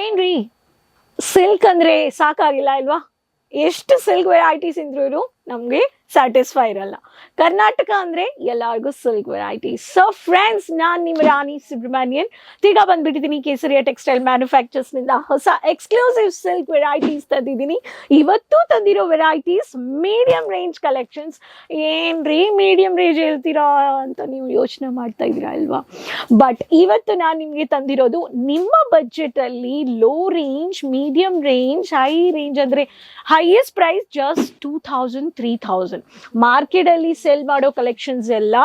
ಏನ್ರಿ? ಸಿಲ್ಕ್ ಅಂದ್ರೆ ಸಾಕಾಗಿಲ್ಲ ಅಲ್ವಾ ಎಷ್ಟು ಸಿಲ್ಕ್ ವೆರೈಟೀಸ್ ಇದ್ರು ಇವರು ನಮ್ಗೆ ಸ್ಯಾಟಿಸ್ಫೈ ಇರಲ್ಲ. ಕರ್ನಾಟಕ ಅಂದ್ರೆ ಎಲ್ಲರಿಗೂ ಸಿಲ್ಕ್ ವೆರೈಟಿ ಸೊ ಫ್ರೆಂಡ್ಸ್ ನಾನು ನಿಮ್ಮ ರಾಣಿ ಸುಬ್ರಹ್ಮಣ್ಯನ್. ತಿರ್ಗಾ ಬಂದ್ಬಿಟ್ಟಿದ್ದೀನಿ ಕೇಸರಿಯ ಟೆಕ್ಸ್ಟೈಲ್ ಮ್ಯಾನುಫ್ಯಾಕ್ಚರ್ಸ್ನಿಂದ ಹೊಸ ಎಕ್ಸ್ಕ್ಲೂಸಿವ್ ಸಿಲ್ಕ್ ವೆರೈಟೀಸ್ ತಂದಿದ್ದೀನಿ. ಇವತ್ತು ತಂದಿರೋ ವೆರೈಟೀಸ್ ಮೀಡಿಯಂ ರೇಂಜ್ ಕಲೆಕ್ಷನ್ಸ್ ಏನ್ರಿ ಮೀಡಿಯಂ ರೇಂಜ್ ಹೇಳ್ತೀರಾ ಅಂತ ನೀವು ಯೋಚನೆ ಮಾಡ್ತಾ ಇದ್ದೀರಾ ಅಲ್ವಾ? ಬಟ್ ಇವತ್ತು ನಾನು ನಿಮಗೆ ತಂದಿರೋದು ನಿಮ್ಮ ಬಜೆಟ್ ಅಲ್ಲಿ low range medium range high range ಅಂದ್ರೆ highest price just two thousand three thousand market ಅಲ್ಲಿ ಸೆಲ್ ಮಾಡೋ ಕಲೆಕ್ಷನ್ಸ್ ಎಲ್ಲ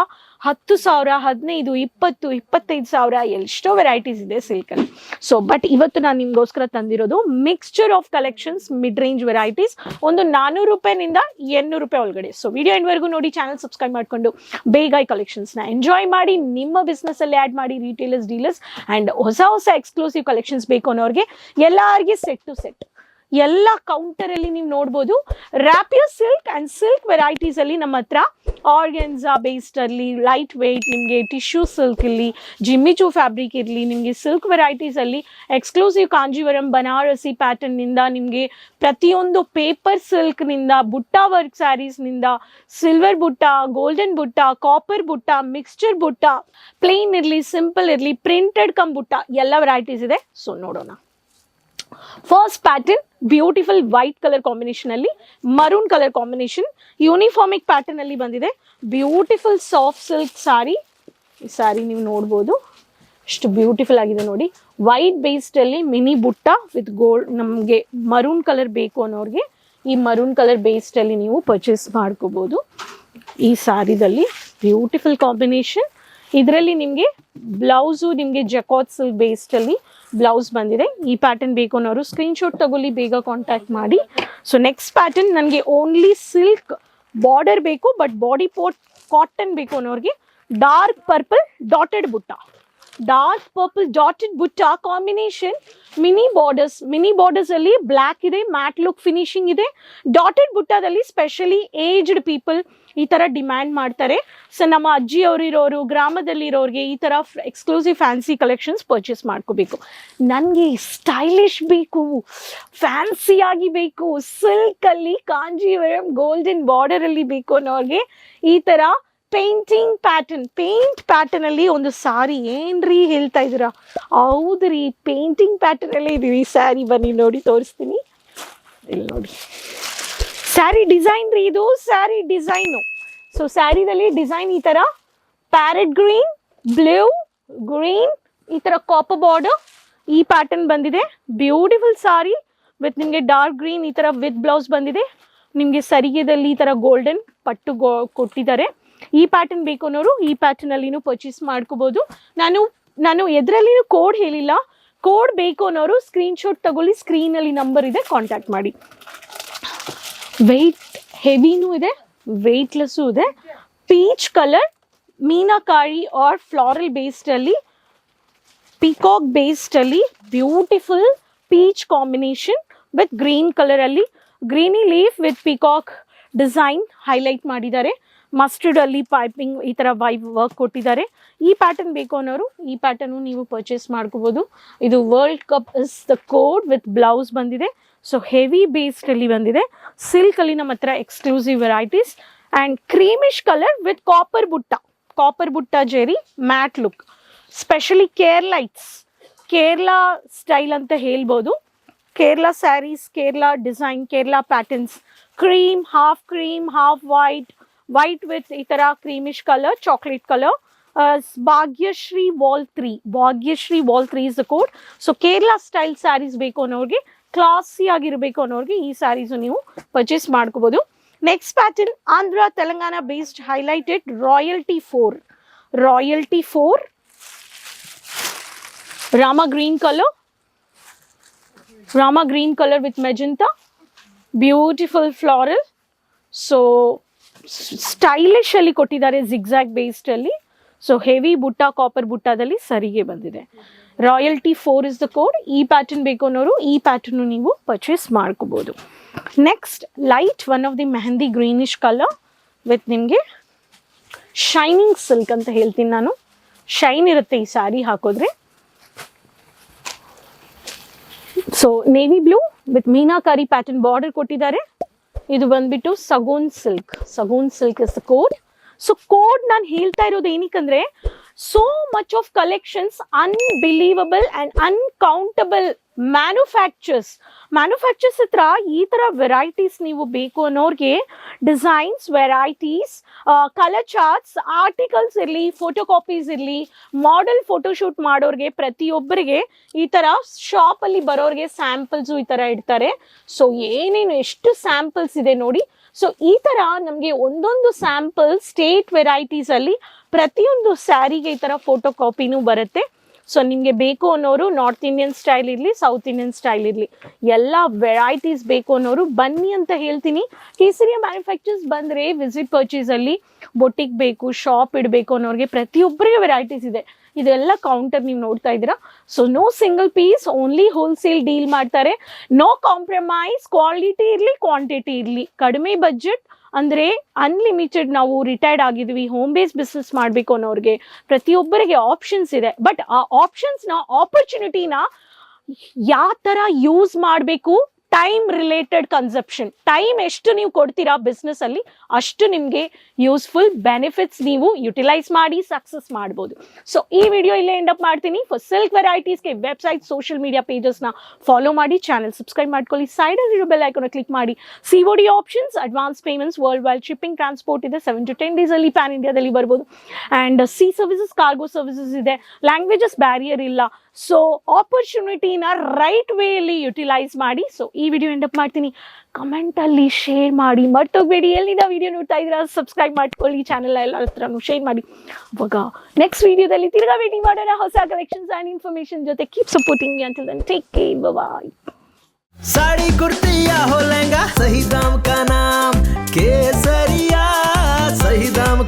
ಹತ್ತು ಸಾವಿರ, ಹದಿನೈದು, ಇಪ್ಪತ್ತು, ಇಪ್ಪತ್ತೈದು ಸಾವಿರ ಎಷ್ಟೋ ವೆರೈಟೀಸ್ ಇದೆ ಸಿಲ್ಕಲ್ಲಿ ಸೊ ಬಟ್ ಇವತ್ತು ನಾನು ನಿಮ್ಗೋಸ್ಕರ ತಂದಿರೋದು mixture of collections mid range varieties ಒಂದು ನಾನೂರು ರೂಪಾಯಿನಿಂದ ಎನ್ನೂರು ರೂಪಾಯಿ ಒಳಗಡೆ. ಸೊ ವಿಡಿಯೋ ಎಂಡ್ವರೆಗೂ ನೋಡಿ ಚಾನಲ್ ಸಬ್ಸ್ಕ್ರೈಬ್ ಮಾಡ್ಕೊಂಡು ಬೇಗ ಈ ಕಲೆಕ್ಷನ್ಸ್ನ ಎಂಜಾಯ್ ಮಾಡಿ, ನಿಮ್ಮ ಅಲ್ಲಿ ಆ್ಯಡ್ ಮಾಡಿ ರಿಟೇಲರ್ಸ್ ಡೀಲರ್ಸ್ ಆ್ಯಂಡ್ ಹೊಸ ಹೊಸ ಎಕ್ಸ್ಕ್ಲೂಸಿವ್ ಕಲೆಕ್ಷನ್ಸ್ ಬೇಕು ಅನ್ನೋರಿಗೆ ಎಲ್ಲರಿಗೆ ಸೆಟ್ ಟು ಸೆಟ್ ಎಲ್ಲ ಕೌಂಟರ್ ಅಲ್ಲಿ ನೀವು ನೋಡ್ಬೋದು. Rapier silk and silk varieties ಅಲ್ಲಿ ನಮ್ಮ ಹತ್ರ ಆರ್ಗೆನ್ಸಾ ಬೇಸ್ಡ್ ಅಲ್ಲಿ ಲೈಟ್ ವೆಯ್ಟ್ ನಿಮಗೆ ಟಿಶ್ಯೂ ಸಿಲ್ಕ್ ಇಲ್ಲಿ ಜಿಮ್ಮಿಚೂ ಫ್ಯಾಬ್ರಿಕ್ ಇರಲಿ, ನಿಮಗೆ ಸಿಲ್ಕ್ ವೆರೈಟೀಸ್ ಅಲ್ಲಿ ಎಕ್ಸ್ಕ್ಲೂಸಿವ್ ಕಾಂಜೀವರಂ ಬನಾರಸಿ ಪ್ಯಾಟರ್ನ್ನಿಂದ ನಿಮಗೆ ಪ್ರತಿಯೊಂದು ಪೇಪರ್ ಸಿಲ್ಕ್ನಿಂದ butta work ಸ್ಯಾರೀಸ್ನಿಂದ silver butta golden butta copper butta mixture butta plain ಇರಲಿ ಸಿಂಪಲ್ ಇರಲಿ ಪ್ರಿಂಟೆಡ್ ಕಂ ಬುಟ್ಟ ಎಲ್ಲ ವೆರೈಟೀಸ್ ಇದೆ. ಸೊ ನೋಡೋಣ. First pattern beautiful white colour combination ಅಲ್ಲಿ ಮರೂನ್ ಕಲರ್ ಕಾಂಬಿನೇಷನ್ ಯೂನಿಫಾರ್ಮಿಕ್ ಪ್ಯಾಟರ್ನ್ ಅಲ್ಲಿ ಬಂದಿದೆ. ಬ್ಯೂಟಿಫುಲ್ ಸಾಫ್ಟ್ ಸಿಲ್ಕ್ ಸಾರಿ ಈ ಸಾರಿ ನೀವು ನೋಡ್ಬೋದು. ಎಷ್ಟು ಬ್ಯೂಟಿಫುಲ್ ಆಗಿದೆ ನೋಡಿ. ವೈಟ್ ಬೇಸ್ಡ್ ಅಲ್ಲಿ ಮಿನಿ ಬುಟ್ಟ ವಿತ್ ಗೋಲ್ಡ್ ನಮಗೆ ಮರೂನ್ ಕಲರ್ ಬೇಕು ಅನ್ನೋರಿಗೆ ಈ ಮರೂನ್ ಕಲರ್ ಬೇಸ್ಡ್ ಅಲ್ಲಿ ನೀವು ಪರ್ಚೇಸ್ ಮಾಡ್ಕೋಬಹುದು ಈ ಸಾರಿದಲ್ಲಿ ಬ್ಯೂಟಿಫುಲ್ ಕಾಂಬಿನೇಷನ್ ಇದರಲ್ಲಿ ನಿಮಗೆ ಬ್ಲೌಸು ನಿಮಗೆ ಜಕಾತ್ ಸಿಲ್ಕ್ ಬೇಸ್ಡ್ ಅಲ್ಲಿ ಬ್ಲೌಸ್ ಬಂದಿದೆ. ಈ ಪ್ಯಾಟರ್ನ್ ಬೇಕು ಅನ್ನೋರು ಸ್ಕ್ರೀನ್ಶಾಟ್ ತಗೊಳ್ಳಿ, ಬೇಗ ಕಾಂಟ್ಯಾಕ್ಟ್ ಮಾಡಿ. ಸೊ ನೆಕ್ಸ್ಟ್ ಪ್ಯಾಟರ್ನ್ ನನಗೆ ಓನ್ಲಿ ಸಿಲ್ಕ್ ಬಾರ್ಡರ್ ಬೇಕು ಬಟ್ ಬಾಡಿ ಪೋರ್ಟ್ ಕಾಟನ್ ಬೇಕು ಅನ್ನೋರಿಗೆ dark purple dotted butta. Dark purple dotted butta combination mini borders mini borders ಅಲ್ಲಿ ಬ್ಲ್ಯಾಕ್ ಇದೆ ಮ್ಯಾಟ್ ಲುಕ್ ಫಿನಿಶಿಂಗ್ ಇದೆ. ಡಾಟೆಡ್ ಬುಟ್ಟದಲ್ಲಿ ಸ್ಪೆಷಲಿ ಏಜ್ಡ್ ಪೀಪಲ್ ಈ ತರ demand ಮಾಡ್ತಾರೆ. ಸೊ ನಮ್ಮ ಅಜ್ಜಿಯವರಿರೋರು ಗ್ರಾಮದಲ್ಲಿ ಇರೋರಿಗೆ ಈ ತರ ಎಕ್ಸ್ಕ್ಲೂಸಿವ್ ಫ್ಯಾನ್ಸಿ ಕಲೆಕ್ಷನ್ಸ್ ಪರ್ಚೇಸ್ ಮಾಡ್ಕೋಬೇಕು. ನನಗೆ ಸ್ಟೈಲಿಶ್ ಬೇಕು ಫ್ಯಾನ್ಸಿ ಆಗಿ ಬೇಕು ಸಿಲ್ಕ್ ಅಲ್ಲಿ ಕಾಂಜೀವರಂ ಗೋಲ್ಡನ್ ಬಾರ್ಡರ್ ಅಲ್ಲಿ ಬೇಕು ಅನ್ನೋರಿಗೆ ಈ ತರ ಪೇಂಟಿಂಗ್ ಪ್ಯಾಟರ್ನ್ ಪೇಂಟ್ ಪ್ಯಾಟರ್ನ್ ಅಲ್ಲಿ ಒಂದು ಸಾರಿ ಏನ್ರಿ ಹೇಳ್ತಾ ಇದ್ದೀರಾ? ಹೌದ್ರಿ ಪೇಂಟಿಂಗ್ ಪ್ಯಾಟರ್ನ್ ಅಲ್ಲಿ ಇದೀವಿ. ಸ್ಯಾರಿ ಬನ್ನಿ ನೋಡಿ, ತೋರಿಸ್ತೀನಿ. ಇಲ್ಲಿ ನೋಡಿ. ಸ್ಯಾರಿ ಡಿಸೈನ್ ರೀ ಇದು ಸ್ಯಾರಿ ಡಿಸೈನು ಸೊ ಸ್ಯಾರಿದಲ್ಲಿ ಡಿಸೈನ್ ಈ ಥರ ಪ್ಯಾರೆಟ್ ಗ್ರೀನ್ ಬ್ಲೂ ಗ್ರೀನ್ ಈ ಥರ ಕಾಪರ್ ಬಾರ್ಡರ್ ಈ ಪ್ಯಾಟರ್ನ್ ಬಂದಿದೆ. ಬ್ಯೂಟಿಫುಲ್ ಸಾರಿ ವಿತ್ ನಿಮಗೆ ಡಾರ್ಕ್ ಗ್ರೀನ್ ಈ ಥರ ವಿತ್ ಬ್ಲೌಸ್ ಬಂದಿದೆ. ನಿಮಗೆ ಸರಿಗೆದಲ್ಲಿ ಈ ಥರ ಗೋಲ್ಡನ್ ಪಟ್ಟು ಕೊಟ್ಟಿದ್ದಾರೆ. ಈ ಪ್ಯಾಟರ್ನ್ ಬೇಕು ಅನ್ನೋರು ಈ ಪ್ಯಾಟರ್ನ್ ಅಲ್ಲಿನೂ ಪರ್ಚೇಸ್ ಮಾಡ್ಕೋಬಹುದು ನಾನು ನಾನು ಎದರಲ್ಲಿನೂ ಕೋಡ್ ಹೇಳಿಲ್ಲ. ಕೋಡ್ ಬೇಕು ಅನ್ನೋರು ಸ್ಕ್ರೀನ್ಶಾಟ್ ತಗೊಳ್ಳಿ ಸ್ಕ್ರೀನ್ ಅಲ್ಲಿ ನಂಬರ್ ಇದೆ ಕಾಂಟ್ಯಾಕ್ಟ್ ಮಾಡಿ. ವೆಯ್ಟ್ ಹೆವಿನೂ ಇದೆ ವೆಯ್ಟ್ಲೆಸ್ಸು ಇದೆ. Peach colour meenakari or floral ಬೇಸ್ಡಲ್ಲಿ peacock based ಅಲ್ಲಿ beautiful peach combination with green ಕಲರಲ್ಲಿ ಗ್ರೀನಿ leaf with peacock design highlight ಮಾಡಿದ್ದಾರೆ. ಮಸ್ಟರ್ಡ್ ಅಲ್ಲಿ ಪೈಪಿಂಗ್ ಈ ತರ ವೈ ವರ್ಕ್ ಕೊಟ್ಟಿದ್ದಾರೆ. ಈ ಪ್ಯಾಟರ್ನ್ ಬೇಕು ಅನ್ನೋರು ಈ ಪ್ಯಾಟರ್ನು ನೀವು ಪರ್ಚೇಸ್ ಮಾಡ್ಕೋಬಹುದು ಇದು world cup is the code with blouse ಬಂದಿದೆ. ಸೊ ಹೆವಿ ಬೇಸ್ಡ್ ಅಲ್ಲಿ ಬಂದಿದೆ. ಸಿಲ್ಕ್ ಅಲ್ಲಿ ನಮ್ಮ ಹತ್ರ exclusive varieties and creamish colour with copper butta copper butta zari matte look specially ಕೇರ್ಲೈಟ್ಸ್ Kerala style ಅಂತ ಹೇಳ್ಬೋದು. Kerala sarees Kerala design Kerala patterns cream half cream half white white with ಈ ತರ creamish colour chocolate colour Bhagyashree vol three Bhagyashree vol three is the code so Kerala style sarees ಬೇಕು ಅನ್ನೋರಿಗೆ classy ಆಗಿರಬೇಕು ಅನ್ನೋರಿಗೆ ಈ ಸ್ಯಾರೀಸು ನೀವು purchase ಮಾಡ್ಕೋಬಹುದು next pattern Andhra Telangana based highlighted royalty four royalty four Rama green colour Rama green colour with magenta beautiful floral so stylish ಅಲ್ಲಿ ಕೊಟ್ಟಿದ್ದಾರೆ zigzag based ಅಲ್ಲಿ. So heavy ಬುಟ್ಟ ಕಾಪರ್ ಬುಟ್ಟಾದಲ್ಲಿ ಸರಿಗೆ ಬಂದಿದೆ. Royalty four is the code ಈ pattern ಬೇಕು ಅನ್ನೋರು ಈ ಪ್ಯಾಟರ್ನ್ ನೀವು ಪರ್ಚೇಸ್ ಮಾಡ್ಕೋಬಹುದು next light one of the mehendi greenish colour with ನಿಮಗೆ ಶೈನಿಂಗ್ ಸಿಲ್ಕ್ ಅಂತ ಹೇಳ್ತೀನಿ ನಾನು. ಶೈನ್ ಇರುತ್ತೆ ಈ sari ಹಾಕೋದ್ರೆ. So navy blue with meenakari pattern border ಕೊಟ್ಟಿದ್ದಾರೆ. ಇದು ಬಂದ್ಬಿಟ್ಟು Shagun silk. Shagun silk is code so code ನಾನು ಹೇಳ್ತಾ ಇರೋದು ಏನಕ್ಕಂದ್ರೆ so much of collections unbelievable and uncountable manufactures manufactures ಹತ್ರ ಈ ತರ ವೆರೈಟೀಸ್ ನೀವು ಬೇಕು ಅನ್ನೋರ್ಗೆ designs varieties colour charts articles ಇರಲಿ ಫೋಟೋ ಕಾಪೀಸ್ ಇರಲಿ ಮಾಡೆಲ್ ಫೋಟೋಶೂಟ್ ಮಾಡೋರಿಗೆ ಪ್ರತಿಯೊಬ್ಬರಿಗೆ ಈ ತರ ಶಾಪ್ ಅಲ್ಲಿ ಸ್ಯಾಂಪಲ್ಸು ಸ್ಯಾಂಪಲ್ಸ್ ಈ ತರ ಇಡ್ತಾರೆ. ಸೊ ಏನೇನು ಎಷ್ಟು ಸ್ಯಾಂಪಲ್ಸ್ ಇದೆ ನೋಡಿ. ಸೊ ಈ ತರ ನಮಗೆ ಒಂದೊಂದು ಸ್ಯಾಂಪಲ್ ಸ್ಟೇಟ್ ವೆರೈಟೀಸ್ ಅಲ್ಲಿ ಪ್ರತಿಯೊಂದು ಸ್ಯಾರಿಗೆ ಈ ತರ ಫೋಟೋ ಕಾಪಿನೂ ಬರುತ್ತೆ. ಸೊ ನಿಮಗೆ ಬೇಕು ಅನ್ನೋರು ನಾರ್ತ್ ಇಂಡಿಯನ್ ಸ್ಟೈಲ್ ಇರಲಿ ಸೌತ್ ಇಂಡಿಯನ್ ಸ್ಟೈಲ್ ಇರಲಿ. ಎಲ್ಲ ವೆರೈಟೀಸ್ ಬೇಕು ಅನ್ನೋರು ಬನ್ನಿ ಅಂತ ಹೇಳ್ತೀನಿ. ಕೇಸರಿಯ ಮ್ಯಾನುಫ್ಯಾಕ್ಚರ್ಸ್ ಬಂದರೆ ವಿಸಿಟ್ ಪರ್ಚೇಸಲ್ಲಿ ಬೊಟ್ಟಿಗೆ ಬೇಕು ಶಾಪ್ ಇಡಬೇಕು ಅನ್ನೋರಿಗೆ ಪ್ರತಿಯೊಬ್ಬರಿಗೆ ವೆರೈಟೀಸ್ ಇದೆ. ಇದೆಲ್ಲ ಕೌಂಟರ್ ನೀವು ನೋಡ್ತಾ ಇದ್ದೀರಾ? So no single piece only wholesale deal ಮಾಡ್ತಾರೆ. ನೋ ಕಾಂಪ್ರಮೈಸ್ ಕ್ವಾಲಿಟಿ ಇರಲಿ ಕ್ವಾಂಟಿಟಿ ಇರಲಿ. ಕಡಿಮೆ ಬಜೆಟ್ ಅಂದರೆ ಅನ್ಲಿಮಿಟೆಡ್ ನಾವು ರಿಟೈರ್ಡ್ ಆಗಿದ್ವಿ ಹೋಮ್ ಬೇಸ್ ಬಿಸ್ನೆಸ್ ಮಾಡಬೇಕು ಅನ್ನೋರಿಗೆ ಪ್ರತಿಯೊಬ್ಬರಿಗೆ ಆಪ್ಷನ್ಸ್ ಇದೆ. ಬಟ್ ಆ ಆಪ್ಷನ್ಸ್ನ ಆಪರ್ಚುನಿಟಿನ ಯಾವ ಥರ ಯೂಸ್ ಮಾಡಬೇಕು? ಟೈಮ್ ರಿಲೇಟೆಡ್ ಕನ್ಸಪ್ಷನ್ ಟೈಮ್ ಎಷ್ಟು ನೀವು ಕೊಡ್ತೀರಾ business ಅಲ್ಲಿ, ಅಷ್ಟು ನಿಮಗೆ ಯೂಸ್ಫುಲ್ ಬೆನಿಫಿಟ್ಸ್ ನೀವು ಯುಟಿಲೈಸ್ ಮಾಡಿ ಸಕ್ಸಸ್ ಮಾಡ್ಬೋದು. ಸೊ ಈ ವಿಡಿಯೋ ಇಲ್ಲೇ ಎಂಡ್ ಅಪ್ ಮಾಡ್ತೀನಿ. ಫಾರ್ ಸಿಲ್ಕ್ ವೆರೈಟೀಸ್ಗೆ ವೆಬ್ಸೈಟ್ ಸೋಷಿಯಲ್ ಮೀಡಿಯಾ ಪೇಜಸ್ನ ಫಾಲೋ ಮಾಡಿ ಚಾನಲ್ ಸಬ್ಸ್ಕ್ರೈಬ್ ಮಾಡ್ಕೊಳ್ಳಿ. ಸೈಡಲ್ಲಿ ಇರೋ ಬೆಲ್ ಐಕನ್ ಕ್ಲಿಕ್ ಮಾಡಿ. C O D options advance payments worldwide shipping transport ಇದೆ ಸೆವೆನ್ ಟು ಟೆನ್ ಡೇಸಲ್ಲಿ ಪ್ಯಾನ್ ಇಂಡಿಯಾದಲ್ಲಿ ಬರ್ಬೋದು. And sea services cargo services ಇದೆ. ಲ್ಯಾಂಗ್ವೇಜಸ್ ಬ್ಯಾರಿಯರ್ ಇಲ್ಲ. ಸೊ ಆಪರ್ಚುನಿಟಿನ ರೈಟ್ ವೇಯಲ್ಲಿ ಯುಟಿಲೈಸ್ ಮಾಡಿ. ಸೊ ಈ ವಿಡಿಯೋ ಎಂಡಪ್ ಮಾಡ್ತೀನಿ. ಕಮೆಂಟಲ್ಲಿ ಶೇರ್ ಮಾಡಿ. ಮರ್ತೋಗ್ಬೇಡಿ. ಎಲ್ಲಿಂದ ವಿಡಿಯೋ ನೋಡ್ತಾ ಇದ್ರ ಸಬ್ಸ್ಕ್ರೈಬ್ ಮಾಡ್ಕೊಳ್ಳಿ. ಚಾನೆಲ್ ಎಲ್ಲ ಹತ್ರನು ಶೇರ್ ಮಾಡಿ. ಅವಾಗ ನೆಕ್ಸ್ಟ್ ವಿಡಿಯೋದಲ್ಲಿ ತಿರ್ಗಾ ಭೇಟಿ ಮಾಡೋಣ. ಹೊಸ ಕಲೆಕ್ಷನ್ಸ್ ಆ್ಯಂಡ್ ಇನ್ಫಾರ್ಮೇಷನ್ ಜೊತೆ ಕೀಪ್ ಸಪೋರ್ಟಿಂಗ್ ಅಂತ take care bye sari kurti या हो ಸಹಿ सही दाम